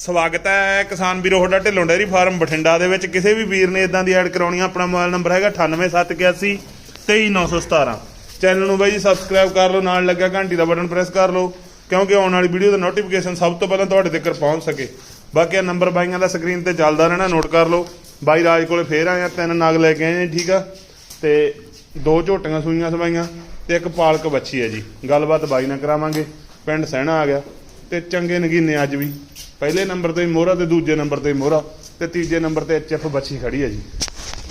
ਸਵਾਗਤ ਹੈ ਕਿਸਾਨ ਵੀਰੋ, ਤੁਹਾਡਾ ਢਿੱਲੋਂ ਡੇਅਰੀ ਫਾਰਮ ਬਠਿੰਡਾ ਦੇ ਵਿੱਚ। ਕਿਸੇ ਵੀ ਵੀਰ ਨੇ ਇਦਾਂ ਦੀ ਐਡ ਕਰਾਉਣੀ ਆ, ਆਪਣਾ ਮੋਬਾਈਲ ਨੰਬਰ ਹੈਗਾ 98781 23917 ਚੈਨਲ ਨੂੰ ਬਾਈ ਜੀ ਸਬਸਕ੍ਰਾਈਬ ਕਰ ਲਓ, ਨਾਲ ਲੱਗਿਆ ਘੰਟੀ ਦਾ ਬਟਨ ਪ੍ਰੈਸ ਕਰ ਲਓ, ਕਿਉਂਕਿ ਆਉਣ ਵਾਲੀ ਵੀਡੀਓ ਦਾ ਨੋਟੀਫਿਕੇਸ਼ਨ ਸਭ ਤੋਂ ਪਹਿਲਾਂ ਤੁਹਾਡੇ ਤੱਕ ਪਹੁੰਚ ਸਕੇ। ਬਾਕੀ ਇਹ ਨੰਬਰ ਬਾਈਆਂ ਦਾ ਸਕਰੀਨ ਤੇ ਚੱਲਦਾ ਰਹਿਣਾ ਨੋਟ ਕਰ ਲਓ। ਬਾਈ ਰਾਜ ਕੋਲੇ ਫੇਰ ਆਏ ਆ, ਤਿੰਨ ਨਾਗ ਲੈ ਕੇ ਆਏ ਜੀ ਠੀਕ ਆ? ਤੇ ਦੋ ਝੋਟੀਆਂ ਸੂਈਆਂ ਸਵਾਈਆਂ ਤੇ ਇੱਕ ਪਾਲਕ ਬੱਚੀ ਹੈ ਜੀ। ਗੱਲਬਾਤ ਬਾਈ ਨਾਲ ਕਰਾਵਾਂਗੇ, ਪਿੰਡ ਸਹਿਣਾ ਆ ਗਿਆ। ਤੇ ਚੰਗੇ ਨਗੀਨੇ ਅੱਜ ਵੀ। ਪਹਿਲੇ ਨੰਬਰ ਤੇ ਮੋਹਰਾ ਤੇ ਦੂਜੇ ਨੰਬਰ ਤੇ ਮੋਹਰਾ ਤੇ ਤੀਜੇ ਨੰਬਰ ਤੇ ਐਚਐਫ ਬੱਚੀ ਖੜੀ ਹੈ ਜੀ।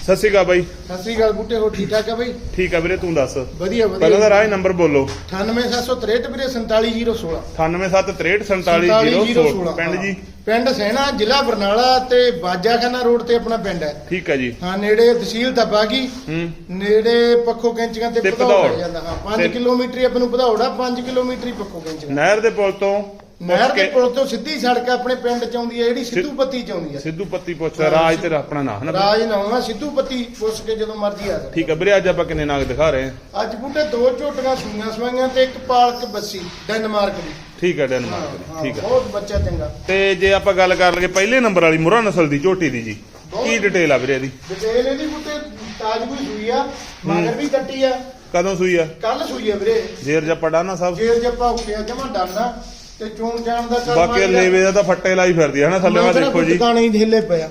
ਸਤਿ ਸ਼੍ਰੀ ਅਕਾਲ ਬਾਈ। ਸਤਿ ਸ੍ਰੀ ਅਕਾਲ ਬੂਟੇ ਹੋ ਠੀਕ ਠਾਕ ਆ ਬਈ? ਠੀਕ ਆ ਵੀਰੇ ਤੂੰ ਦੱਸ? ਵਧੀਆ ਪਹਿਲਾਂ ਵਧੀਆ ਤਾਂ ਰਾਹ ਨੰਬਰ ਬੋਲੋ। 98763 ਵੀਰੇ 47016 9763474016 ਪਿੰਡ ਜੀ? ਪਿੰਡ ਸੈਣਾ ਜ਼ਿਲ੍ਹਾ ਬਰਨਾਲਾ ਤੇ ਬਾਜਾਖਾਨਾ ਰੋਡ ਤੇ ਆਪਣਾ ਪਿੰਡ ਹੈ। ਠੀਕ ਹੈ ਜੀ। ਹਾਂ ਨੇੜੇ ਤਹਿਸੀਲ ਤਬਾਗੀ ਹੂੰ। ਨੇੜੇ ਪੱਖੋ ਕੈਂਚੀਆਂ ਤੇ ਤੇ ਭਦੌੜ ਭਦੌੜ। ਪੈ ਜਾਂਦਾ। ਹਾਂ 5 ਤੇ- ਕਿਲੋਮੀਟਰ ਹੀ ਆਪਾਂ ਨੂੰ ਭਦੌੜਾ 5 ਕਿਲੋਮੀਟਰ ਹੀ ਪੱਖੋ ਕੈਂਚੀਆਂ। ਨਹਿਰ ਦੇ ਪੁਲ ਤੋਂ ਨਹਿਰ ਦੇ ਪੁਲ ਤੋਂ ਸਿੱਧੀ ਸੜਕ ਆਪਣੇ ਪਿੰਡ ਚ ਆਉਂਦੀ ਹੈ ਜਿਹੜੀ ਸਿੱਧੂ ਪੱਤੀ ਚ ਆਉਂਦੀ ਹੈ। ਸਿੱਧੂ ਪੱਤੀ ਪੁੱਛ ਰਾਜ ਤੇ ਆਪਣਾ ਨਾਂ ਹਨਾ ਰਾਜ ਨਾਮ ਸਿੱਧੂ ਪੱਤੀ ਪੁੱਛ ਕੇ ਜਦੋਂ ਮਰਜ਼ੀ ਆ ਸਕਦਾ। ਠੀਕ ਹੈ ਵੀਰੇ ਅੱਜ ਆਪਾਂ ਕਿੰਨੇ ਨਾਗ ਦਿਖਾ ਰਹੇ ਹਾਂ? ਅੱਜ ਬੂਟੇ ਦੋ ਝੋਟੀਆਂ ਸੂਈਆਂ ਸਵਾਈਆਂ ਤੇ ਇੱਕ ਪਾਲਕ ਬੱਸੀ ਡੈਨਮਾਰਕ ਦੀ। ਠੀਕ ਹੈ ਡੈਨਮਾਰਕ ਦੀ ਠੀਕ ਹੈ। ਬਹੁਤ ਬੱਚਾ ਚੰਗਾ। ਤੇ ਜੇ ਆਪਾਂ ਗੱਲ ਕਰ ਲਈਏ ਪਹਿਲੇ ਨੰਬਰ ਵਾਲੀ ਮੁਰਾ ਨਸਲ ਦੀ ਝੋਟੀ ਦੀ ਜੀ ਕੀ ਡਿਟੇਲ ਆ ਵੀਰੇ ਇਹਦੀ? ਡਿਟੇਲ ਇਹਦੀ ਬੂਟੇ ਤਾਜਪੁਰ ਸੂਈ ਆ ਮਗਰ ਵੀ ਕੱਟੀ ਆ। ਕਦੋਂ ਸੂਈ ਆ? ਕੱਲ ਸੂਈ ਆ ਵੀਰੇ। ਜੇਰ ਜੱਪਾ ਡਾਨਾ ਸਾਹਿਬ ਜੇਰ ਜੱਪਾ ਉੱਠਿਆ ਜਮਾ ਡਾਂਦਾ ਤੇ ਚੋਣ ਜਾਣ ਦਾ ਕਰ ਬਾਕੀ ਲੇਵੇ ਦਾ ਤਾਂ ਫੱਟੇ ਲਾਈ ਫਿਰਦੀ ਹੈ ਹਨਾ ਥੱਲੇ ਵਾ ਦੇਖੋ ਜੀ। ਟਿਕਾਣੇ ਹੀ ਢਿੱਲੇ ਪਿਆ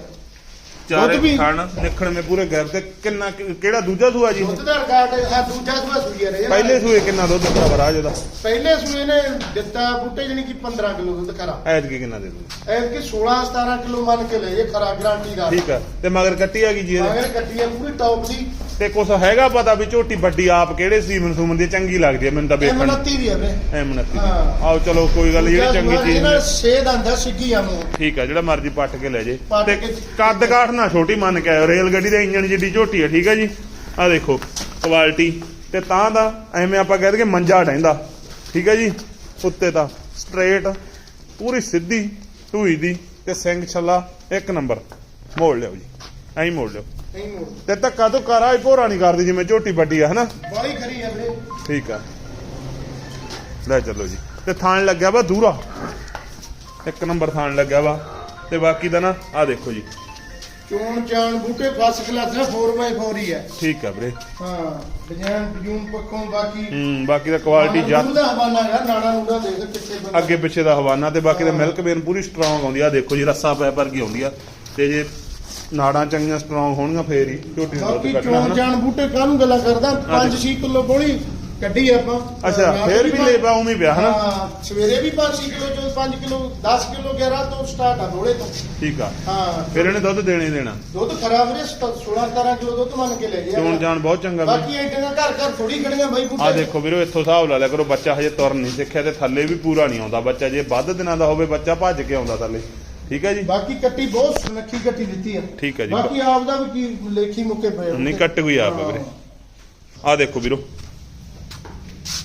ਚਾਰੇ ਖਾਣ ਨਿਖਣ ਮੇ ਪੂਰੇ ਗਰ ਤੇ ਕਿੰਨਾ ਕਿਹੜਾ ਦੂਜਾ ਸੂਆ ਜੀ ਦੁੱਧ ਦਾ ਰਿਕਾਰਡ ਆ ਦੂਜਾ ਸੂਆ ਸੂਈ ਆ ਰੇ ਪਹਿਲੇ ਸੂਏ ਕਿੰਨਾ ਦੁੱਧ ਦਿੱਤਾ ਰਾਜ ਉਹਦਾ ਪਹਿਲੇ ਸੂਏ ਨੇ ਦਿੱਤਾ ਬੂਟੇ ਜਣੀ ਕਿ 15 ਕਿਲੋ ਦੁੱਧ ਖਰਾ ਐਤ ਕੀ ਕਿੰਨਾ ਦੇ ਦੂ ਐਤ ਕਿ 16 17 ਕਿਲੋ ਮੰਨ ਕੇ ਲੈ ਜੇ ਖਰਾ ਗਾਰੰਟੀ ਦਾ। ਠੀਕ ਆ। ਤੇ ਮਗਰ ਕੱਟੀ ਆ ਗਈ ਜੀ ਇਹਦੇ? ਮਗਰ ਕੱਟੀ ਆ ਪੂਰੀ ਟੌਪ ਦੀ। ਤੇ ਕੁਛ ਹੈਗਾ ਪਤਾ ਵੀ ਝੋਟੀ ਵੱਡੀ ਆਪ ਕਿਹੜੇ ਸੀ ਮਨਸੂਮਨ ਦੀ ਚੰਗੀ ਲੱਗਦੀ ਹੈ ਮੈਨੂੰ ਤਾਂ ਵੇਖਣ ਮਨਤੀ ਵੀ ਆ ਵੀਰੇ। ਐਮਨਤੀ ਹਾਂ। ਆਓ ਚਲੋ ਕੋਈ ਗੱਲ ਨੀ, ਜਿਹੜੀ ਚੰਗੀ ਚੀਜ਼ ਨੇ। ਸੇਧ ਆਂਦਾ ਸਿੱਗੀ ਆ ਮੂੰਹ। ਠੀਕ ਆ ਜਿਹੜਾ ਮਰਜ਼ੀ ਪੱਟ ਕੇ ਲੈ ਜੇ। ਪੱਟ ਤੇ ਕੇ- ਕੱਦ ਕਾਠ ਨਾ ਛੋਟੀ ਮੰਨ ਕੇ ਆਇਓ ਰੇਲ ਗੱਡੀ ਦੇ ਇੰਜਣ ਜਿੱਡੀ ਝੋਟੀ ਆ ਠੀਕ ਆ ਜੀ? ਆ ਦੇਖੋ ਕੁਆਲਿਟੀ। ਤੇ ਤਾਂ ਦਾ ਐਵੇਂ ਆਪਾਂ ਕਹਿ ਦਈਏ ਮੰਜਾ ਡੈਂਦਾ ਠੀਕ ਆ ਜੀ? ਉੱਤੇ ਤਾਂ ਸਟ੍ਰੇਟ ਪੂਰੀ ਸਿੱਧੀ ਢੂਈ ਦੀ ਤੇ ਸਿੰਘ ਛੱਲਾ ਇੱਕ ਨੰਬਰ ਮੋੜ ਲਿਓ ਜੀ ਐਂ ਮੋੜ ਲਿਓ। ਨਹੀਂ ਤੇ ਧੱਕਾ ਤੋਂ ਕਰਾ ਹੀ ਭੋਰਾ ਨਹੀਂ ਕਰਦੀ ਜਿਵੇਂ ਝੋਟੀ ਵੱਡੀ ਆ ਹਨਾ? ਬਾਲੀ ਖਰੀ ਆ ਵੀਰੇ। ਠੀਕ ਆ। ਲੈ ਚੱਲੋ ਜੀ। ਤੇ ਥਾਣ ਲੱਗਿਆ ਵਾ ਦੂਰਾ ਇੱਕ ਨੰਬਰ ਥਾਣ ਲੱਗਿਆ ਵਾ। ਤੇ ਬਾਕੀ ਦਾ ਨਾ ਆ ਦੇਖੋ ਜੀ। ਚੋਣ ਚਾਣ ਬੂਟੇ ਫਸ ਕਲਾਸ ਹੈ 4x4 ਹੀ ਹੈ ਠੀਕ ਆ ਵੀਰੇ। ਹਾਂ ਡਿਜ਼ਾਈਨ ਪੱਖੋਂ ਬਾਕੀ ਹੂੰ ਬਾਕੀ ਦਾ ਕੁਆਲਿਟੀ ਜੱਤ ਨੂੜਾ ਹਵਾਨਾ ਯਾਰ ਨਾੜਾ ਨੂੜਾ ਦੇਖ ਕਿੱਥੇ ਬੰਦਾ ਅੱਗੇ ਪਿੱਛੇ ਦਾ ਹਵਾਨਾ ਤੇ ਬਾਕੀ ਦਾ ਮਿਲਕ ਵੇਨ ਪੂਰੀ ਸਟਰੋਂਗ ਆਉਂਦੀ ਆ। ਦੇਖੋ ਜੀ ਰੱਸਾ ਪੈ ਪਰ ਕੀ ਆਉਂਦੀ ਆ। ਤੇ ਜੇ ਨਾੜਾਂ ਚੰਗੀਆਂ ਸਟਰੋਂਗ ਹੋਣਗੀਆਂ ਫੇਰ ਹੀ ਝੋਟੀ ਨੂੰ ਬਾਕੀ ਦੁੱਧ ਕੱਢਣਾ ਚੋਣ ਹਨਾ ਚਾਣ ਬੂਟੇ ਕਾਹਨੂੰ ਗੱਲਾਂ ਕਰਦਾ? 5-6 ਕਿਲੋ ਬੋਲੀ ਕੱਢੀ ਆਪਾਂ। ਅੱਛਾ ਰਾਤ ਫੇਰ ਵੀ ਲੇਬਾ ਉਵੇਂ ਹੀ ਪਿਆ ਹਨਾ? ਹਾਂ ਸਵੇਰੇ ਵੀ 5-6 ਕਿਲੋ ਚੋਂ 5 ਕਿਲੋ 10 ਕਿਲੋ 11 ਤੋਂ ਸਟਾਰਟ ਆ ਬੋਲੇ ਤੋਂ। ਠੀਕ ਆ। ਹਾਂ। ਫਿਰ ਇਹਨੇ ਦੁੱਧ ਦੇਣੇ ਹੀ ਦੇਣਾ। ਦੁੱਧ ਖਰਾਬ ਵੀਰੇ 16-17 ਕਿਲੋ ਦੁੱਧ ਮੰਨ ਕੇ ਲੈ ਗਿਆ। ਚੋਣ ਜਾਣ ਬਹੁਤ ਚੰਗਾ ਵੀਰੇ ਬਾਕੀ ਐਡੀਆਂ ਘਰ ਘਰ ਥੋੜੀ ਖੜੀਆਂ ਬਾਈ ਬੂਟੇ। ਆ ਦੇਖੋ ਵੀਰੋ ਇੱਥੋਂ ਹਿਸਾਬ ਲਾ ਲਿਆ ਕਰੋ ਬੱਚਾ ਹਜੇ ਤੁਰ ਨਹੀਂ ਸਿੱਖਿਆ ਤੇ ਥੱਲੇ ਵੀ ਪੂਰਾ ਨਹੀਂ ਆਉਂਦਾ। ਬੱਚਾ ਜੇ ਵੱਧ ਦਿਨਾਂ ਦਾ ਹੋਵੇ ਬੱਚਾ ਭੱਜ ਕੇ ਆਉਂਦਾ ਥੱਲੇ। ਠੀਕ ਹੈ ਜੀ? ਬਾਕੀ ਕੱਟੀ ਬਹੁਤ ਸੁਨੱਖੀ ਕੱਟੀ ਦਿੱਤੀ ਆ। ਠੀਕ ਹੈ ਜੀ। ਬਾਕੀ ਆਪ ਦਾ ਵੀ ਕੀ ਲੇਖੀ ਮੁੱਕੇ ਪਏ। ਨਹੀਂ ਕੱਟ ਕੋਈ ਆਪ ਵੀਰੇ। ਆ ਦੇਖੋ ਵੀਰੋ।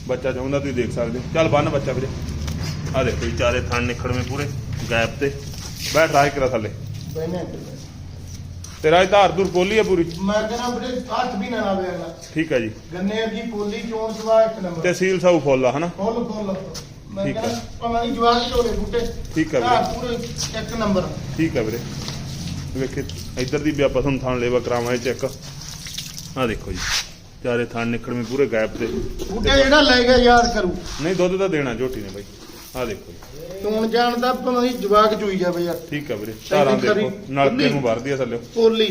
ਬੱਚਾ ਚਾਹੁੰਦਾ ਤੁਸੀਂ ਦੇਖ ਸਕਦੇ ਹੋ। ਚੱਲ ਬੰਨ ਬੱਚਾ ਵੀਰੇ। ਆ ਦੇਖੋ ਜੀ ਚਾਰੇ ਥਣ ਨਿਖੜਵੇਂ ਪੂਰੇ ਗੈਪ ਤੇ। ਬੈਠ ਰਾਜ ਕਰਾ ਥੱਲੇ। ਤੇਰਾ ਇਹ ਧਾਰ ਧੁਰ ਪੋਲੀ ਆ ਪੂਰੀ। ਮੈਂ ਕਹਿੰਦਾ ਵੀਰੇ ਹੱਥ ਵੀ ਨਾ ਲਾਵੇ ਅਗਲਾ। ਠੀਕ ਹੈ ਜੀ। ਗੰਨੇ ਦੀ ਪੋਲੀ ਚੋਣ ਜਵਾ ਇੱਕ ਨੰਬਰ। ਤੇ ਸੀਲ ਸਾਊ ਫੁੱਲ ਆ ਹਨਾ? ਫੁੱਲ ਫੁੱਲ। ਮੈਂ ਠੀਕ ਆ। ਕਹਿੰਦਾ ਪਮਾਈ ਜਵਾਕ ਝੋਲੇ ਬੂਟੇ ਠੀਕ ਆ ਵੀਰੇ। ਘਰ ਪੂਰੇ ਇੱਕ ਨੰਬਰ। ਠੀਕ ਹੈ ਵੀਰੇ। ਵੇਖੇ ਇੱਧਰ ਦੀ ਵੀ ਆਪਾਂ ਤੁਹਾਨੂੰ ਥਣ ਲੇਵਾ ਕਰਾਵਾਂਗੇ ਚੈੱਕ। ਆ ਦੇਖੋ ਜੀ ਚਾਰੇ ਥਣ ਨਿਖੜਵੇਂ ਪੂਰੇ ਗੈਪ ਤੇ। ਬੂਟੇ ਜਿਹੜਾ ਲੈ ਗਿਆ ਯਾਦ ਕਰੂ। ਨਹੀਂ ਦੁੱਧ ਤਾਂ ਦੇਣਾ ਝੋਟੀ ਨੇ ਬਾਈ। ਆ ਦੇਖੋ ਜੀ। ਚੋਣ ਜਾਣ ਦਾ ਪਮਾਈ ਜਵਾਕ ਚੋਈ ਜਾਵੇ ਯਾਰ। ਠੀਕ ਆ ਵੀਰੇ ਧਾਰਾਂ ਦੇਖੋ ਨਲਕੇ ਨੂੰ ਭਰਦੀ ਆ ਥੱਲੇ। ਪੋਲੀ।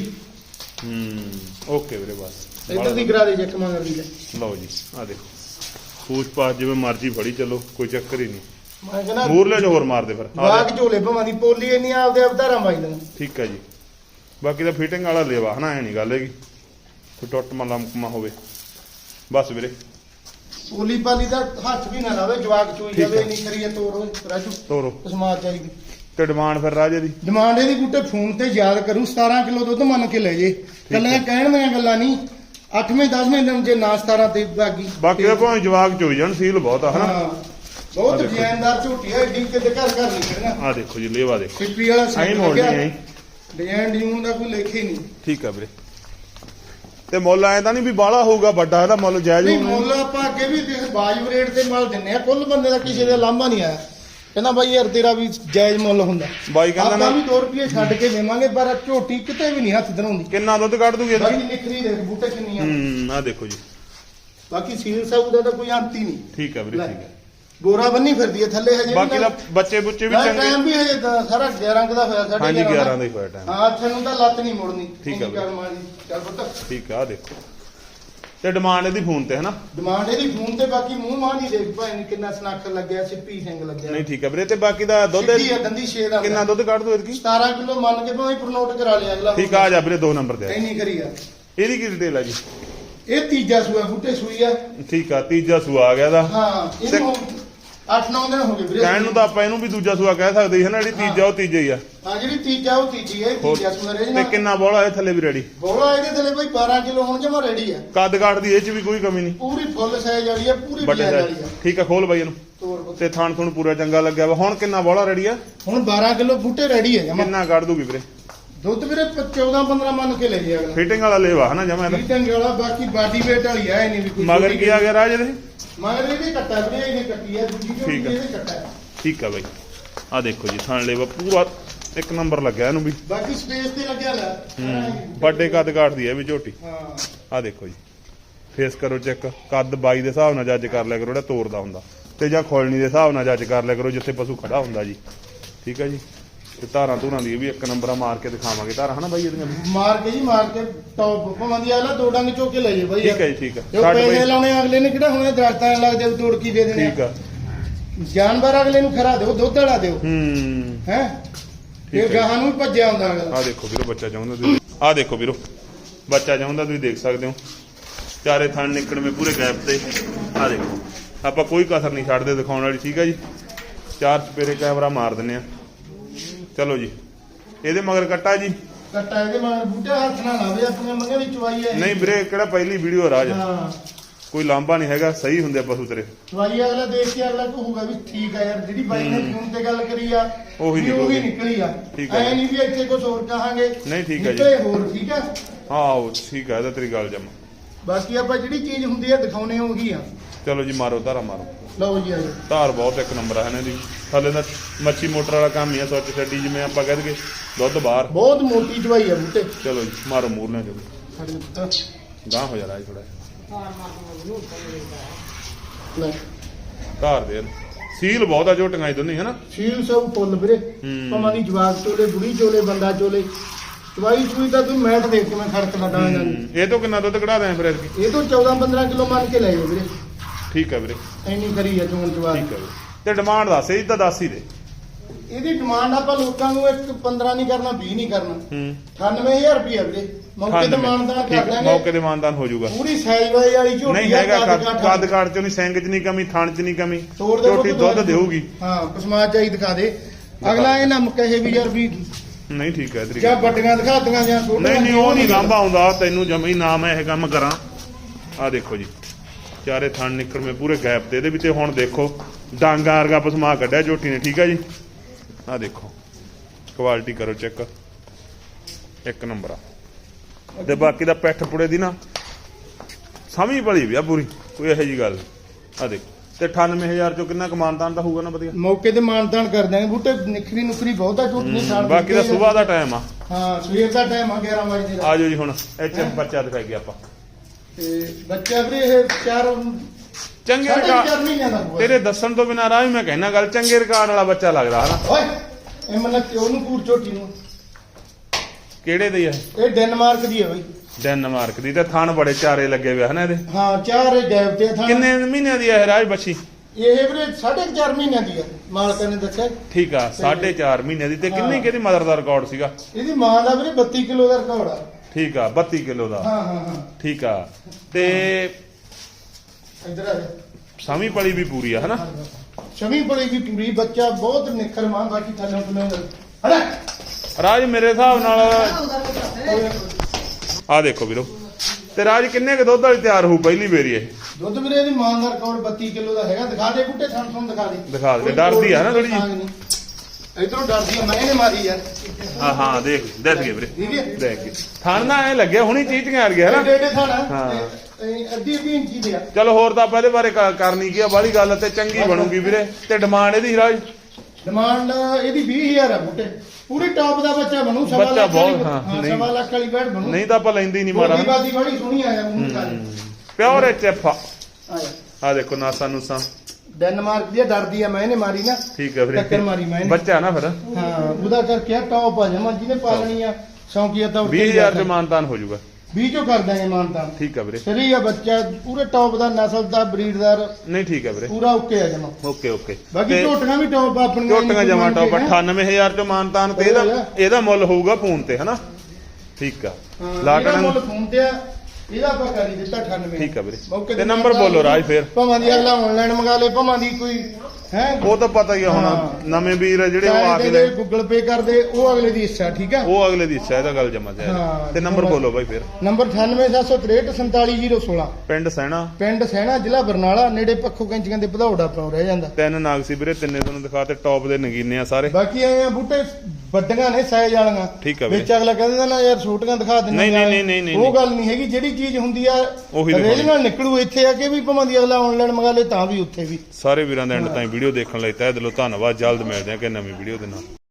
ਹੂੰ ਓਕੇ ਵੀਰੇ ਬਸ। ਇੱਧਰ ਦੀ ਕਰਾ ਦੇ ਚੈੱਕ ਮੰਗਰ ਦੀ ਲੈ। ਲਓ ਜੀ ਆ ਦੇਖੋ। ਪੂਛ ਪਾਸ ਜਿਵੇਂ ਮਰਜ਼ੀ ਫੜੀ ਚੱਲੋ ਕੋਈ ਚੱਕਰ ਹੀ ਨਹੀਂ। ਮੈਂ ਕਹਿੰਦਾ ਮੂਰਲੇ ਚ ਹੋਰ ਮਾਰ ਦੇ ਫਿਰ ਆ ਦੇ। ਝੋਲੇ ਭਵਾਂ ਦੀ ਪੋਲੀ ਇੰਨੀ ਆਪਦੇ ਅਵਤਾਰਾਂ ਬਾਈ ਦੇਣਾ ਠੀਕ ਆ ਜੀ। ਬਾਕੀ ਤਾਂ ਫਿਟਿੰਗ ਵਾਲਾ ਲੇਵਾ ਹਨਾ ਐ ਨਹੀਂ ਗੱਲ ਹੈਗੀ। ਕੋਈ ਟੁੱਟ ਮਾ ਲੰਮਕਮਾ ਹੋਵੇ। ਬਸ ਵੀਰੇ। ਪੋਲੀ ਪਾਲੀ ਦਾ ਹੱਥ ਵੀ ਨਾ ਲਾਵੇ ਜਵਾਕ ਚੋਈ ਜਾਵੇ। ਨਹੀਂ ਕਰੀਏ ਤੋਰੋ ਰਾਜੂ ਤੋਰੋ ਸਮਾਜ ਚਾਹੀਦੀ ਤੇ ਡਿਮਾਂਡ ਫਿਰ ਰਾਜੇ ਦੀ। ਡਿਮਾਂਡ ਇਹਦੀ ਬੂਟੇ ਫੋਨ ਤੇ ਯਾਦ ਕਰੂ 17 ਕਿਲੋ ਦੁੱਧ ਮੰਨ ਕੇ ਲੈ ਜੇ। ਕੱਲੀਆਂ ਕਹਿਣ ਦੀਆਂ ਗੱਲਾਂ ਨਹੀਂ। 8ਵੇਂ 10ਵੇਂ ਦਿਨ ਜੇ ਨਾ 17 ਤੇ ਬਾਗੀ ਬਾਕੀ ਤਾਂ ਭਾਵੇਂ ਜਵਾਕ ਚੋਈ ਜਾਣ ਸੀਲ ਬਹੁਤ ਆ ਹਨਾ? ਹਾਂ ਬਹੁਤ। ਡਿਜ਼ਾਈਨਦਾਰ ਝੋਟੀ ਹੈ ਏਡੀ ਕਿਤੇ ਘਰ ਘਰ ਨਿਕਲਣਾ ਆ ਦੇਖੋ ਜੀ ਲੇਵਾ ਦੇਖੋ। ਸਿੱਪੀ ਵਾਲਾ ਐਂ ਸੈੱਟ ਮੋੜਨੀ ਲੱਗਿਆ ਐਂ। ਡਿਜ਼ਾਈਨ ਡਿਊਨ ਦਾ ਕੋਈ ਲੇਖੇ ਹੀ ਨਹੀਂ। ਠੀਕ ਆ ਵੀਰੇ। ਤੇ ਮੁੱਲ ਐ ਤਾਂ ਨਹੀਂ ਵੀ ਬਾਹਲਾ ਹੋਊਗਾ ਵੱਡਾ ਇਹਦਾ ਮੁੱਲ ਜਾਇਜ਼ ਨਹੀਂ ਹੋਊਗਾ। ਮੁੱਲ ਆਪਾਂ ਅੱਗੇ ਵੀ ਦੇਖ ਬਾਜਬ ਰੇਟ ਤੇ ਮਾਲ ਦਿੰਨੇ ਆ ਕੁੱਲ ਬੰਦੇ ਦਾ ਕਿਸੇ ਦਾ ਲਾਂਭਾ ਨਹੀਂ ਆਇਆ। ਕਹਿੰਦਾ ਬਾਈ ਯਾਰ ਤੇਰਾ ਵੀ ਜਾਇਜ਼ ਮੁੱਲ ਹੁੰਦਾ। ਬਾਈ ਕਹਿੰਦਾ ਆਪਾਂ ਨਾ ਵੀ 2 ਰੁਪਏ ਛੱਡ ਕੇ ਦੇਵਾਂਗੇ ਪਰ ਝੋਟੀ ਕਿਤੇ ਵੀ ਨਹੀਂ ਹੱਥ ਧਰਾਉਂਦੀ ਕਿੰਨਾ ਦੁੱਧ ਕੱਢ ਦੂਗੀ ਇਹਦਾ ਬਾਕੀ ਨਿਖਰੀ ਦੇਖ ਬੂਟੇ ਕਿੰਨੀਆਂ ਹੂੰ ਆ ਦੇਖੋ ਜੀ। ਬਾਕੀ ਸੀਲ ਸਾਊ ਦਾ ਤਾਂ ਕੋਈ ਅੰਤ ਹੀ ਨਹੀਂ। ਠੀਕ ਹੈ ਵੀਰੇ ਲੈ। ਠੀਕ ਹੈ ਗੋਰਾ ਬੰਨੀ ਫਿਰਦੀ ਹੈ ਥੱਲੇ ਹਜੇ ਬਾਕੀ ਦਾ ਬੱਚੇ ਬੁੱਚੇ ਵੀ ਚੰਗੇ। ਟਾਈਮ ਵੀ ਹਜੇ ਤਾਂ ਸਾਰਾ 11 ਕੁ ਦਾ ਹੋਇਆ ਸਾਢੇ ਹਾਂਜੀ 11 11 ਦਾ ਹੀ ਹੋਇਆ ਟਾਈਮ ਹਾਂ ਅੱਛਾ ਨੂੰ ਤਾਂ ਲੱਤ ਨਹੀਂ ਮੁੜਨੀ। ਠੀਕ ਆ ਇੰਨੀ ਬਈ। ਕਰਮ। ਚੱਲ ਪੁੱਤ। ਠੀਕ ਆ ਆਹ ਦੇਖੋ। ਤੇ ਡਿਮਾਂਡ ਇਹਦੀ ਫੋਨ ਤੇ ਹੈ ਨਾ? ਡਿਮਾਂਡ ਇਹਦੀ ਫੋਨ ਤੇ ਬਾਕੀ ਮੂੰਹ ਮਾਂ ਨਹੀਂ ਦੇਖ ਭਾਈ ਨੂੰ ਕਿੰਨਾ ਸਨੱਖ ਲੱਗਿਆ ਸਿੱਪੀ ਸਿੰਘ ਲੱਗਿਆ। ਨਹੀਂ ਠੀਕ ਹੈ ਵੀਰੇ ਤੇ ਬਾਕੀ ਦਾ ਦੁੱਧ ਸਿੱਧੀ ਆ ਦੰਦੀ ਛੇ ਦਾ। ਕਿੰਨਾ ਦੁੱਧ ਕੱਢ ਦੂ ਇਹਦੀ 17 ਕਿਲੋ ਮੰਨ ਕੇ ਭਾਵੇਂ ਪ੍ਰਨੋਟ ਕਰਾ ਲਿਆ ਅਗਲਾ ਠੀਕ ਆ ਜਾ ਵੀਰੇ ਦੋ ਨੰਬਰ ਤੇ ਆ। ਇੰਨੀ ਕਰੀ ਆ। ਇਹਦੀ ਕੀ ਡਿਟੇਲ ਆ ਜੀ? ਇਹ ਤੀਜਾ ਸੂਆ ਬੂਟੇ ਸੂਈ ਆ। ਠੀਕ ਆ ਤੀਜਾ ਸੂਆ ਆ ਗਿਆ ਦਾ ਹਾਂ ਇਹਨੂੰ 8-9 ਦਿਨ ਹੋ ਗਏ ਵੀਰੇ। ਕਹਿਣ ਨੂੰ ਤਾਂ ਆਪਾਂ ਇਹਨੂੰ ਵੀ ਦੂਜਾ ਸੂਆ ਕਹਿ ਸਕਦੇ ਸੀ ਨਾ ਜਿਹੜੀ ਤੀਜਾ ਉਹ ਤੀਜਾ ਹੀ ਆ। ਹਾਂ ਜਿਹੜੀ ਤੀਜਾ ਉਹ ਤੀਜੀ ਹੈ। ਤੀਜਾ ਤੇ ਰਹੀ ਕਿੰਨਾ ਬੋਲਾ ਇਹ ਥੱਲੇ ਵੀ ਰੈਡੀ ਬੋਲਾ ਇਹਦੇ ਥੱਲੇ ਭਾਈ 12 ਕਿਲੋ ਹੁਣ ਜਮਾ ਰੈਡੀ ਆ। ਕੱਦ ਕਾਠ ਦੀ ਇਹ ਚ ਵੀ ਕੋਈ ਕਮੀ ਨਹੀਂ। ਪੂਰੀ ਫੁੱਲ ਸਾਈਜ਼ ਵਾਲੀ ਆ ਪੂਰੀ ਵੱਡੇ। ਵਾਲੀ ਆ। ਠੀਕ ਆ ਖੋਲ ਬਾਈ ਇਹਨੂੰ। ਤੋੜ ਪੁੱਤ। ਤੇ ਥਣ ਥਣ ਪੂਰਾ ਚੰਗਾ ਲੱਗਿਆ ਵਾ। ਹੁਣ ਕਿੰਨਾ ਬੋਲਾ ਰੈਡੀ ਆ? ਹੁਣ 12 ਕਿਲੋ ਬੂਟੇ ਰੈਡੀ ਹੈ ਜਮਾ। ਕਿੰਨਾ ਕੱਢ ਦੂਗੀ ਵੀਰੇ? ਦੁੱਧ ਵੀਰੇ 14-15 ਮੰਨ ਕੇ ਲੈ ਜੇ ਅਗਲਾ ਫਿਟਿੰਗ ਵਾਲਾ ਲੇਵਾ ਹਨਾ ਜਮਾ ਇਹਦਾ। ਰੀਟਿੰਗ ਵਾਲਾ ਬਾਕੀ ਬਾਡੀ ਵੇਟ ਵਾਲੀ ਆ ਇਹ ਨਹੀਂ ਵੀ ਕੋਈ ਮਗਰ ਕੀ ਆ ਗਿਆ ਰਾਜ ਇਹਦੇ? ਮਗਰ ਇਹਦੀ ਕੱਟਾ ਵੀਰੇ ਇਹਦੀ ਕੱਟੀ ਆ ਦੂਜੀ ਜੋ ਠੀਕ ਆ। ਇਹਦੀ ਕੱਟਾ ਹੈ। ਠੀਕ ਆ ਬਾਈ। ਆ ਦੇਖੋ ਜੀ ਥਣ ਲੇਵਾ ਪੂਰਾ ਇੱਕ ਨੰਬਰ ਲੱਗਿਆ ਇਹਨੂੰ ਵੀ। ਬਾਕੀ ਸਪੇਸ ਤੇ ਲੱਗਿਆ ਲੈ ਵੱਡੇ ਕੱਦ ਕਾਠ ਦੀ ਹੈ ਵੀ ਝੋਟੀ। ਹਾਂ। ਆ ਦੇਖੋ ਜੀ। ਫੇਸ ਕਰੋ ਚੈੱਕ ਕੱਦ ਬਾਈ ਦੇ ਹਿਸਾਬ ਨਾਲ ਜੱਜ ਕਰ ਲਿਆ ਕਰੋ ਜਿਹੜਾ ਤੋੜਦਾ ਹੁੰਦਾ। ਤੇ ਜਾਂ ਖੋਲਣੀ ਦੇ ਹਿਸਾਬ ਨਾਲ ਜੱਜ ਕਰ ਲਿਆ ਕਰੋ ਜਿੱਥੇ ਪਸ਼ੂ ਖੜਾ ਹੁੰਦਾ ਜੀ। ਠੀਕ ਹੈ ਜੀ। ਤੇ ਧਾਰਾਂ ਧੂਰਾਂ ਦੀ ਵੀ ਇੱਕ ਨੰਬਰ ਮਾਰ ਕੇ ਦਿਖਾਵਾਂਗੇ। ਧਾਰਾਂ ਹਨਾ ਬਾਈ ਇਹਦੀਆਂ? ਵੀ? ਮਾਰ ਕੇ ਜੀ ਮਾਰ ਕੇ ਟੌਪ ਭਾਵਾਂ ਦੀ ਆਲਾ ਦੋ ਡੰਗ ਚੋ ਕੇ ਲੈ ਜੇ ਬਾਈ। ਠੀਕ ਹੈ ਜੀ ਠੀਕ ਹੈ। ਜੋ ਛੱਡ ਪੈਸੇ ਬਾਈ ਲਾਉਣੇ ਅਗਲੇ ਨੇ ਕਿਹੜਾ ਹੁਣੇ? ਦਰਖਤਾਂ ਲੱਗਦੇ ਵੀ ਤੋੜ ਕੀ ਦੇ ਦੇਣੇ ਠੀਕ ਆ। ਜਾਨਵਰ ਅਗਲੇ ਨੂੰ ਖਰਾ ਦਿਓ ਦੁੱਧ ਵਾਲਾ ਦਿਓ। ਹੂੰ। ਹੈ? ਇਹ ਹੈ। ਗਾਹਾਂ ਨੂੰ ਵੀ ਭੱਜਿਆ ਹੁੰਦਾ ਅਗਲਾ। ਆ ਦੇਖੋ ਵੀਰੋ ਬੱਚਾ ਚਾਹੁੰਦਾ ਤੁਸੀਂ। ਆ ਦੇਖੋ ਵੀਰੋ ਬੱਚਾ ਚਾਹੁੰਦਾ ਤੁਸੀਂ ਦੇਖ ਸਕਦੇ ਹੋ। ਚਾਰੇ ਥਣ ਨਿਕੜਵੇਂ ਪੂਰੇ ਗੈਪ ਤੇ। ਆ ਦੇਖੋ। ਆਪਾਂ ਕੋਈ ਕਸਰ ਨਹੀਂ ਛੱਡਦੇ ਦਿਖਾਉਣ ਵਾਲੀ ਠੀਕ ਹੈ ਜੀ। ਚਾਰ ਚਪੇਰੇ ਕੈਮਰਾ ਮਾਰ ਦਿੰਨੇ ਆ। ਚਲੋ ਜੀ। ਇਹਦੇ ਮਗਰ ਕੱਟਾ ਜੀ। ਕੱਟਾ ਇਹਦੇ ਮਗਰ ਬੂਟੇ ਹੱਥ ਨਾਲ ਲਾਵੇ ਆਪਣੇ ਮੰਗੇ ਵਿੱਚ ਚਵਾਈ ਹੈ ਨਹੀਂ ਵੀਰੇ ਕਿਹੜਾ ਪਹਿਲੀ ਵੀਡੀਓ ਰਾਜ? ਹਾਂ। ਕੋਈ ਲਾਂਭਾ ਨਹੀਂ ਹੈਗਾ ਸਹੀ ਹੁੰਦੇ ਆ ਪਸ਼ੂ ਤੇਰੇ। ਚਵਾਈ ਅਗਲਾ ਦੇਖ ਕੇ ਅਗਲਾ ਕਹੂਗਾ ਵੀ ਠੀਕ ਆ ਯਾਰ ਜਿਹੜੀ ਬਾਈ ਨੇ ਫੋਨ ਤੇ ਗੱਲ ਕਰੀ ਆ ਉਹੀ ਵੀ ਉਹੀ। ਨਿਕਲੀ ਆ। ਠੀਕ ਆ ਐ। ਨਹੀਂ ਵੀ ਇੱਥੇ ਕੁਝ ਹੋਰ ਕਹਾਂਗੇ। ਨਹੀਂ, ਠੀਕ ਆ ਜੀ। ਨਿਕਲੇ ਹੋਰ ਠੀਕ ਆ? ਹਾਂ ਉਹ ਠੀਕ ਹੈ ਇਹਦਾ ਤੇਰੀ ਗੱਲ ਜਮ। ਬਾਕੀ ਆਪਾਂ ਜਿਹੜੀ ਚੀਜ਼ ਹੁੰਦੀ ਆ ਦਿਖਾਉਣੇ ਉਹੀ ਆ। ਚਲੋ ਜੀ ਮਾਰੋ ਧਾਰਾ ਮਾਰੋ। ਲਓ ਜੀ ਆਜੋ ਧਾਰ ਬਹੁਤ ਇੱਕ ਨੰਬਰ ਆ ਇਹਨਾਂ ਦੀ ਥੱਲੇ ਦਾ ਮੱਛੀ ਮੋਟਰ ਵਾਲਾ ਕੰਮ ਹੀ ਆ ਸੋਚ ਛੱਡੀ ਜਿਵੇਂ ਆਪਾਂ ਕਹਿ ਦਈਏ ਦੁੱਧ ਬਾਹਰ। ਬਹੁਤ ਮੋਟੀ ਚਵਾਈ ਆ ਬੂਟੇ। ਚਲੋ ਜੀ ਮਾਰੋ ਮੂਰ ਨਾ ਚਲੋ ਸਾਡੇ ਪੁੱਤ। ਗਾਂ ਹੋ ਜਾਣਾ ਥੋੜਾ ਲੈ। ਧਾਰ ਦੇ। ਸੀਲ ਬਹੁਤ ਆ ਝੋਟੀਆਂ ਇਹ ਦੋਨੇ ਹਨਾ? ਸ਼ੀਲ ਸਭ ਫੁੱਲ ਵੀਰੇ। ਹੂੰ। ਭਾਵੇਂ ਦੀ ਜਵਾਕ ਚੋਲੇ ਬੁੜੀ ਚੋਲੇ ਬੰਦਾ ਚੋਲੇ। ਚਵਾਈ ਚੂਈ ਤਾਂ ਤੂੰ ਮੈਟ ਦੇਖ ਕੇ ਮੈਂ ਖੜਕ ਲਡਾਂਗਾ ਇਹ ਤੋਂ ਕਿੰਨਾ ਦੁੱਧ ਕਢਾ ਦਿਆਂ ਫਿਰ? ਇਹ ਤੋਂ 14 15 ਕਿਲੋ ਮੰਨ ਕੇ ਲੈ ਜਾ ਵੀਰੇ। ਠੀਕ ਹੈ ਵੀਰੇ। ਐਨੀ ਕਰੀ ਆ ਚੋਣ ਚਵਾ ਠੀਕ ਹੈ ਵੀਰੇ। ਤੇ ਡਿਮਾਂਡ ਦੱਸ ਇਹ ਤਾਂ ਦੱਸ ਹੀ ਦੇ। ਇਹਦੀ ਡਿਮਾਂਡ ਆਪਾਂ ਲੋਕਾਂ ਨੂੰ ਇੱਕ 15 ਨਹੀਂ ਕਰਨਾ 20 ਨਹੀਂ ਕਰਨਾ। ਹੂੰ। 98000 ਰੁਪਏ ਵੀਰੇ। ਮੌਕੇ ਤੇ ਮਾਨਦਾਨ ਕਰ ਹੈ, ਦਾਂਗੇ ਮੌਕੇ ਤੇ ਮਾਨਦਾਨ ਹੋ ਜਾਊਗਾ। ਪੂਰੀ ਸਾਈਜ਼ ਵਾਈ ਵਾਲੀ ਝੋਟੀ ਨਹੀਂ ਹੈਗਾ ਕੱਦ ਕਾਠ ਚ ਨਹੀਂ ਸਿੰਘ ਚ ਨਹੀਂ ਕਮੀ ਥਣ ਚ ਨਹੀਂ ਕਮੀ। ਝੋਟੀ ਦੁੱਧ ਦੇਊਗੀ। ਹਾਂ ਕਸਮਾਤ ਚਾਹੀ ਦਿਖਾ ਦੇ। ਅਗਲਾ ਇਹ ਨਾ ਕਹੇ ਵੀ ਯਾਰ ਵੀ ਨਹੀਂ ਠੀਕ ਹੈ ਤੇਰੀ ਜਾਂ। ਵੱਡੀਆਂ ਦਿਖਾਤੀਆਂ ਜਾਂ ਛੋਟੀਆਂ ਨਹੀਂ ਨਹੀਂ ਉਹ ਨਹੀਂ ਲਾਂਭਾ ਆਉਂਦਾ ਤੈਨੂੰ ਜਮੀ ਨਾ ਮੈਂ ਇਹ ਕੰਮ ਕਰਾਂ। ਆ ਦੇਖੋ ਜੀ ਚਾਰੇ ਥਣ ਨਿਕਲਵੇਂ ਪੂਰੇ ਗੈਪ ਤੇ ਇਹਦੇ ਵਿੱਚ ਹੁਣ ਦੇਖੋ। ਡਾਂਗਾ ਵਰਗਾ ਪਸਮਾ ਕੱਢਿਆ ਝੋਟੀ ਨੇ ਠੀਕ ਹੈ ਜੀ? ਆ ਦੇਖੋ ਕੁਆਲਿਟੀ ਕਰੋ ਚੈੱਕ ਇੱਕ ਨੰਬਰ ਆ। ਤੇ ਬਾਕੀ ਦਾ ਪੈਠ ਪੁੜੇ ਦੀ ਨਾ ਸਮਝ ਭਲੀ ਵੀ ਆ ਪੂਰੀ ਕੋਈ ਇਹੋ ਜੀ ਗੱਲ। ਆ ਦੇਖ ਤੇ 98000 ਚੋਂ ਕਿੰਨਾ ਕਮਾਨਦਾਨ ਤਾਂ ਹੋਊਗਾ ਨਾ ਵਧੀਆ? ਮੌਕੇ ਤੇ ਮਾਨਦਾਨ ਕਰ ਦਾਂਗੇ ਬੂਟੇ ਨਿਖਰੀ ਨੁਖਰੀ ਬਹੁਤਾ ਝੂਠ ਨਹੀਂ ਛਾੜ ਬਾਕੀ ਦਾ ਸਵੇਰ ਦਾ ਟਾਈਮ ਆ। ਹਾਂ ਸਵੇਰ ਦਾ ਟਾਈਮ ਆ 11 ਵਜੇ ਦਾ ਆ ਜਾਓ ਜੀ ਹੁਣ ਇੱਥੇ ਬੱਚਾ ਦਿਖਾਈਏ ਆਪਾਂ। ਤੇ ਬੱਚਾ ਵੀਰੇ ਇਹ ਚਾਰ ਚੰਗੇ ਰਿਕਾਰਡ ਤੇਰੇ ਦੱਸਣ ਤੋਂ ਬਿਨਾਂ ਰਾਹ ਵੀ ਮੈਂ ਕਹਿਣਾ ਗੱਲ ਚੰਗੇ ਰਿਕਾਰਡ ਵਾਲਾ ਬੱਚਾ ਲੱਗਦਾ ਹਨਾ? ਓਏ ਇਹ ਮਤਲਬ ਕਿ ਉਹਨੂੰ ਪੂਰ ਝੋਟੀ ਨੂੰ। ਕਿਹੜੇ ਦੀ ਆ? ਇਹ ਡੈਨਮਾਰਕ ਦੀ ਹੈ ਬਈ। ਡੈਨਮਾਰਕ ਦੀ ਤੇ ਥਣ ਬੜੇ ਚਾਰੇ ਲੱਗੇ ਹੋਏ ਹਨਾ ਇਹਦੇ? ਹਾਂ ਚਾਰ ਗੈਪ ਤੇ ਥਾਂ ਕਿੰਨੇ ਮਹੀਨਿਆਂ ਦੀ ਆ ਇਹ ਰਾਜ ਬੱਚੀ ਇਹ ਵੀਰੇ 4.5 ਮਹੀਨਿਆਂ ਦੀ ਹੈ ਮਾਲਕਾਂ ਨੇ ਦੱਸਿਆ। ਠੀਕ ਆ 4.5 ਮਹੀਨਿਆਂ ਦੀ ਤੇ ਕਿੰਨੀ ਹਾਂ। ਕਿਹਦੀ ਮਦਰ ਦਾ ਰਿਕਾਰਡ ਸੀਗਾ? ਇਹਦੀ ਮਾਂ ਦਾ ਵੀਰੇ 32 ਕਿਲੋ ਦਾ ਰਿਕਾਰਡ ਆ। ਠੀਕ ਆ 32 ਕਿਲੋ ਦਾ। ਹਾਂ ਹਾਂ ਹਾਂ। ਠੀਕ ਆ ਤੇ ਇੱਧਰ ਆ ਜਾ। ਸਮੀ ਪਲੀ ਵੀ ਪੂਰੀ ਆ ਹਨਾ? ਸ਼ਮੀ ਬੜੀ ਵੀ ਪੂਰੀ ਬੱਚਾ ਬਹੁਤ ਨਿਖਰ ਮਾਂ ਬਾਕੀ ਥੱਲੇ ਤੁਲੇ ਹੜਾ ਰਾਜ ਮੇਰੇ ਹਿਸਾਬ ਨਾਲ ਆ ਦੇਖੋ ਵੀਰੋ। ਤੇ ਰਾਜ ਕਿੰਨੇ ਕ ਦੁੱਧ ਵਾਲੀ ਤਿਆਰ ਹੋਊ ਪਹਿਲੀ ਵਾਰੀ ਇਹ? ਦੁੱਧ ਵੀਰੇ ਇਹਦੀ ਮਾਂ ਦਾ ਰਿਕਾਰਡ 32 ਕਿਲੋ ਦਾ ਹੈਗਾ। ਦਿਖਾ ਦੇ ਬੁੱਟੇ ਥਣ ਥਣ ਦਿਖਾ ਦੇ। ਦਿਖਾ ਦੇ, ਡਰਦੀ ਆ ਨਾ ਥੋੜ੍ਹੀ ਜਿਹੀ। ਇੱਧਰੋਂ ਡਰਦੀ ਆ ਮੈਂ ਇਹਨੇ ਮਾਰੀ ਯਾਰ ਹਾਂ ਹਾਂ ਦੇਖ ਦੇਖ ਗਏ ਵੀਰੇ। ਠੀਕ ਹੈ? ਦੇਖ ਗਏ। ਥਣ ਐ ਲੱਗਿਆ ਹੁਣੀ ਚੀਜ਼ ਆ ਗਿਆ ਹਨਾ ਡੇਡੇ ਥਾਣਾ। ਹਾਂ। ਅੱਧੀ ਅੱਧੀ ਇੰਚੀ ਦੇ ਆ। ਚਲੋ ਹੋਰ ਤਾਂ ਆਪਾਂ ਇਹਦੇ ਬਾਰੇ ਕ- ਕਰਨੀ ਕੀ ਆ ਬਾਹਲੀ ਗੱਲ ਤੇ ਚੰਗੀ ਬਣੂਗੀ ਵੀਰੇ। ਤੇ ਡਿਮਾਂਡ ਇਹਦੀ ਰਾਜ? ਡਿਮਾਂਡ ਇਹਦੀ 20000 ਆ ਬੂਟੇ। ਪੂਰੀ ਟੌਪ ਦਾ ਬੱਚਾ ਬਣੂ ਸਵਾ ਬੱਚਾ ਲੱਖ ਵਾਲੀ ਬਹੁਤ, ਹਾਂ, ਹਾਂ ਨਹੀਂ। ਸਵਾ ਲੱਖ ਵਾਲੀ ਬੈਠ ਬਣੂ। ਨਹੀਂ ਤਾਂ ਆਪਾਂ ਲੈਂਦੇ ਨਹੀਂ ਮਾੜਾ। ਬਾਦੀ ਬੜੀ ਸੋਹਣੀ ਆਇਆ ਮੂੰਹ ਕਾਲੇ ਪਿਓਰ ਐਚ ਐਫ ਆਇਆ। ਆ ਦੇਖੋ ਨਾਸਾ ਨੂਸਾ। ਡੈਨਮਾਰਕ ਦੀ ਡਰਦੀ ਆ ਮੈਂ ਇਹਨੇ ਮਾਰੀ ਨਾ ਠੀਕ ਹੈ ਵੀਰੇ। ਟੱਕਰ ਮਾਰੀ ਮੈਂ ਇਹਨੇ। ਬੱਚਾ ਨਾ ਫਿਰ। ਹਾਂ ਉਹਦਾ ਕਰਕੇ ਆ ਟੌਪ ਆ ਜਮਾ ਜਿਹਨੇ ਪਾਲਣੀ ਆ ਸ਼ੌਂਕੀਆ ਤੌਰ 20000 ਚ ਮਾਨਤਾਨ ਹੋ ਜਾਊਗਾ। 20 ਚੋਂ ਕਰ ਦਾਂਗੇ ਮਾਨਤਾ ਠੀਕ ਹੈ ਵੀਰੇ। ਸਰੀ ਆ ਬੱਚਾ ਪੂਰੇ ਟੌਪ ਦਾ ਨਸਲ ਦਾ ਬਰੀਡਦਾਰ ਨਹੀਂ ਠੀਕ ਹੈ ਵੀਰੇ। ਪੂਰਾ ਓਕੇ ਆ ਜਮਾ। ਓਕੇ ਓਕੇ ਬਾਕੀ ਝੋਟੀਆਂ ਵੀ ਟੌਪ ਆਪਣੀਆਂ ਝੋਟੀਆਂ ਜਮਾ ਟੌਪ 98000 ਚ ਮਾਨਤਾਨ ਤੇ ਇਹਦਾ। ਇਹਦਾ ਮੁੱਲ ਹੋਊਗਾ ਫੋਨ ਤੇ ਹਨਾ? ਠੀਕ ਆ। ਲਾਟਣਾ ਮੁੱਲ ਫੋਨ ਤੇ ਆ। ਇਹਦਾ ਆਪਾਂ ਕਰੀ ਦਿੱਤਾ 98 ਠੀਕ ਆ ਵੀਰੇ। ਮੌਕੇ ਤੇ ਨੰਬਰ ਬੋਲੋ ਰਾਜ ਫੇਰ। ਭਾਵਾਂ ਦੀ ਅਗਲਾ ਆਨਲਾਈਨ ਮੰਗਾ ਲੇ ਭਾਵਾਂ ਦੀ ਕੋਈ ਹੈ? ਉਹ ਤਾਂ ਪਤਾ ਹੀ ਆ ਹੁਣ ਹਾਂ। ਨਵੇਂ ਵੀਰ ਆ ਜਿਹੜੇ ਉਹ ਆ ਕੇ ਲੈ ਗੂਗਲ ਪੇ ਕਰਦੇ ਉਹ ਅਗਲੇ ਦੀ ਇੱਛਾ ਠੀਕ ਆ? ਉਹ ਅਗਲੇ ਦੀ ਇੱਛਾ ਇਹਦਾ ਗੱਲ ਜਮਾ ਹਾਂ, ਤੇ ਨੰਬਰ ਬੋਲੋ ਬਾਈ ਫੇਰ। ਨੰਬਰ 9876347016 ਪਿੰਡ ਸੈਣਾ। ਪਿੰਡ ਸਹਿਣਾ ਜ਼ਿਲ੍ਹਾ ਬਰਨਾਲਾ ਨੇੜੇ ਪੱਖੋ ਕੈਂਚੀਆਂ ਦੇ ਭਦੌੜਾ ਤੋਂ ਰਹਿ ਜਾਂਦਾ। ਤਿੰਨ ਨਾਗ ਸੀ ਵੀਰੇ ਤਿੰਨੇ ਤੁਹਾਨੂੰ ਦਿਖਾਤੇ ਟੌਪ ਦੇ ਨਗੀਨੇ ਆ ਸਾਰੇ। ਬਾਕੀ ਆਏ ਆ ਬੂਟੇ ਵੱਡੀਆਂ ਨੇ ਸਾਈਜ਼ ਵਾਲੀਆਂ। ਠੀਕ ਆ ਵੀਰੇ। ਵਿੱਚ ਅਗਲਾ ਕਹਿੰਦਾ ਨਾ ਯਾਰ ਛੋਟੀਆਂ ਦਿਖਾ ਦਿੰਦੇ ਨਹੀਂ। ਨਹੀਂ, ਨਹੀਂ, ਨਹੀਂ, ਉਹ ਗੱਲ ਨਹੀਂ ਹੈਗੀ ਜਿਹੜੀ ਚੀਜ਼ ਹੁੰਦੀ ਆ ਉਹੀ ਦਿਖਾਉਣੀ। ਨਿਕਲੂ ਇੱਥੇ ਆ ਕੇ ਵੀ ਭਾਵੇਂ ਦੀ ਅਗਲਾ ਆਨਲਾਈਨ ਮੰਗਾ ਲੇ ਤਾਂ ਵੀ ਉੱਥੇ ਵੀ। ਸਾਰੇ ਵੀਰਾਂ ਦਾ ਐਂਡ ਤਾਈਂ ਵੀਡੀਓ ਦੇਖਣ ਲਈ ਤਹਿ ਦਿਲੋਂ ਧੰਨਵਾਦ। ਜਲਦ ਮਿਲਦੇ ਹਾਂ ਕਿ ਨਵੀਂ ਵੀਡੀਓ ਦੇ ਨਾਲ।